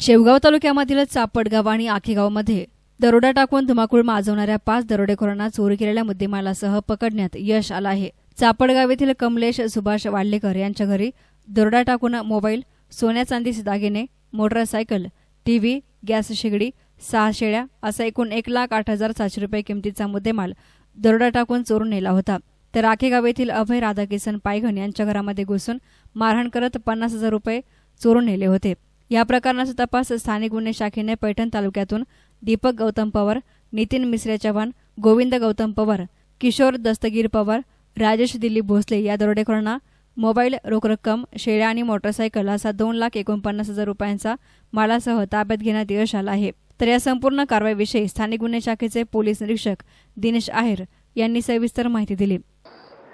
शेवगाव तालुक्यामधील चापडगाव आणि आखेगावमध्ये दरोडा टाकून धुमाकूळ माजवणाऱ्या पाच दरोडेखोरांना चोरी केलेल्या मुद्देमालासह पकडण्यात यश आलं आहे. चापडगाव येथील कमलेश सुभाष वाडलेकर यांच्या घरी दरोडा टाकून मोबाईल सोन्या चांदीचे दागिने मोटरसायकल टीव्ही गॅस शेगडी सहा शेळ्या असा एकूण एक लाख आठ हजार सातशे रुपये किमतीचा मुद्देमाल दरोडा टाकून चोरून नेला होता. तर आखेगाव येथील अभय राधाकिसन पायघन यांच्या घरामध्ये घुसून मारहाण करत पन्नास हजार रुपये चोरून नेले होते. या प्रकरणाचा तपास स्थानिक गुन्हे शाखेने पैठण तालुक्यातून दीपक गौतम पवार नितीन मिसरे चव्हाण गोविंद गौतम पवार किशोर दस्तगीर पवार राजेश दिलीप भोसले या दरोडेखोरांना मोबाईल रोख रक्कम शेळ्या आणि मोटरसायकल असा दोन लाख एकोणपन्नास हजार रुपयांचा मालासह ताब्यात घेण्यात यश आलं आहे. तर या संपूर्ण कारवाईविषयी स्थानिक गुन्हे शाखेचे पोलीस निरीक्षक दिनेश आहेर यांनी सविस्तर माहिती दिली.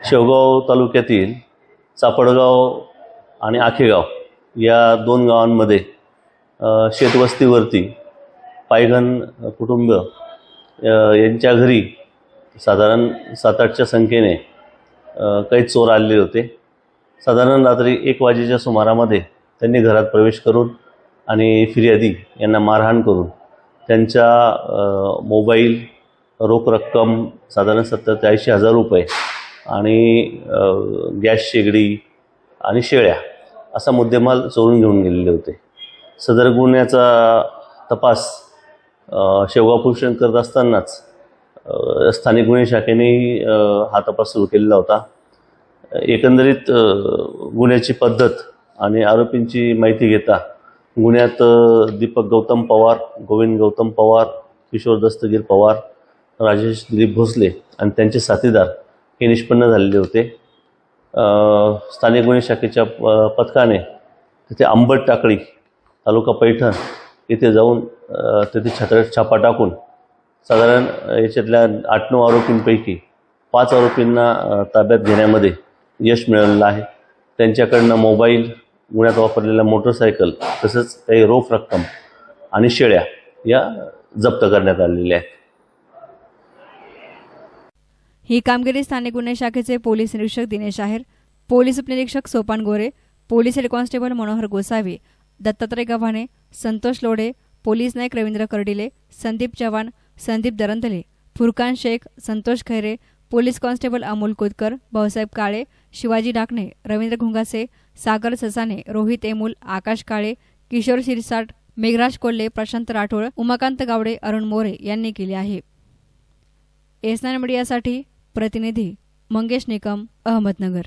शेवगाव तालुक्यातील चापडगाव आणि आखेगाव या दोन गावांमध्ये शेतवस्तीवरती पायघन कुटुंब यांच्या घरी साधारण सात आठच्या संख्येने काही चोर आलेले होते. साधारण रात्री एक वाजेच्या सुमारामध्ये त्यांनी घरात प्रवेश करून आणि फिर्यादी यांना मारहाण करून त्यांच्या मोबाईल रोख रक्कम साधारण सत्तर ते ऐंशी हजार रुपये आणि गॅस शेगडी आणि शेळ्या असा मुद्देमाल चोरून घेऊन गेलेले होते. सदर गुन्ह्याचा तपास अ, शेवगाव करत असतानाच स्थानिक गुन्हे शाखेनेही हा तपास सुरू केलेला होता. एकंदरीत गुन्ह्याची पद्धत आणि आरोपींची माहिती घेता गुन्ह्यात दीपक गौतम पवार गोविंद गौतम पवार किशोर दस्तगीर पवार राजेश दिलीप भोसले आणि त्यांचे साथीदार हे निष्पन्न झालेले होते. स्थानिक गुन्हे शाखेच्या प- पथकाने तिथे आंबट टाकळी तालुका पैठण इथे जाऊन तिथे छत्र छापा टाकून साधारण याच्यातल्या आठ नऊ आरोपींपैकी पाच आरोपींना ताब्यात घेण्यामध्ये यश मिळालेलं आहे. त्यांच्याकडनं मोबाईल गुन्ह्यात वापरलेल्या मोटरसायकल तसंच काही रोख रक्कम आणि शेळ्या या जप्त करण्यात आलेल्या आहेत. ही कामगिरी स्थानिक गुन्हे शाखेचे पोलीस निरीक्षक दिनेश आहेर पोलीस उपनिरीक्षक Sopan Gore police head constable Manohar Gosavi Dattatray Gavhane Santosh Lodhe police naik Ravindra Kardile Sandeep Chavan Sandeep Darandale Furkan Shaikh Santosh Khaire police constable Amol Kotkar Bhausaheb Kale Shivaji Dakne Ravindra Ghungase Sagar Sasane Rohit Emul Akash Kale Kishor Shirsat Meghraj Kolhe Prashant Rathod Umakant Gawade Arun More यांनी केली आहे. S मीडियासाठी प्रतिनिधी मंगेश निकम अहमदनगर.